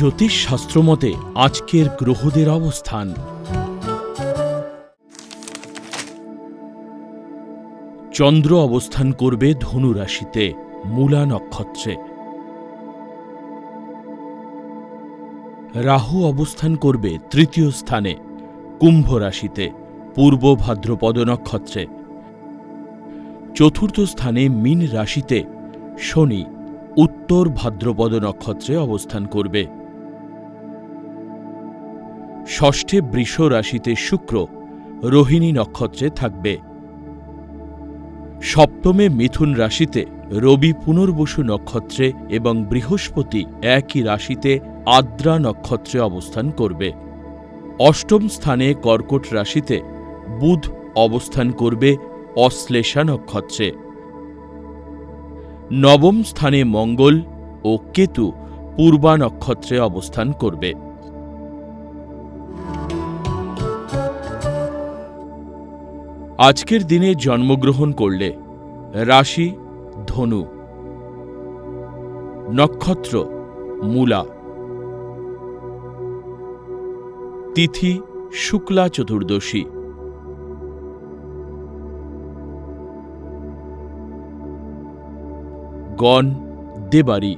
জ্যোতিষ শাস্ত্র মতে আজকের গ্রহদের অবস্থান। চন্দ্র অবস্থান করবে ধনু রাশিতে, মূলা নক্ষত্রে। রাহু অবস্থান করবে তৃতীয় স্থানে, কুম্ভ রাশিতে, পূর্ব ভাদ্রপদ নক্ষত্রে। চতুর্থ স্থানে মীন রাশিতে, শনি, উত্তর ভাদ্রপদ নক্ষত্রে অবস্থান করবে। ষষ্ঠে বৃষ রাশিতে শুক্র রোহিণী নক্ষত্রে থাকবে। সপ্তমে মিথুন রাশিতে রবি পুনর্বসু নক্ষত্রে এবং বৃহস্পতি একই রাশিতে আদ্রা নক্ষত্রে অবস্থান করবে। অষ্টম স্থানে কর্কট রাশিতে বুধ অবস্থান করবে অশ্লেষা নক্ষত্রে। নবম স্থানে মঙ্গল ও কেতু পূর্বা নক্ষত্রে অবস্থান করবে। আজকের দিনে জন্মগ্রহণ করলে। রাশি ধনু। নক্ষত্র মূলা। তিথি শুক্লা চতুর্দশী। গণ দেবাড়ি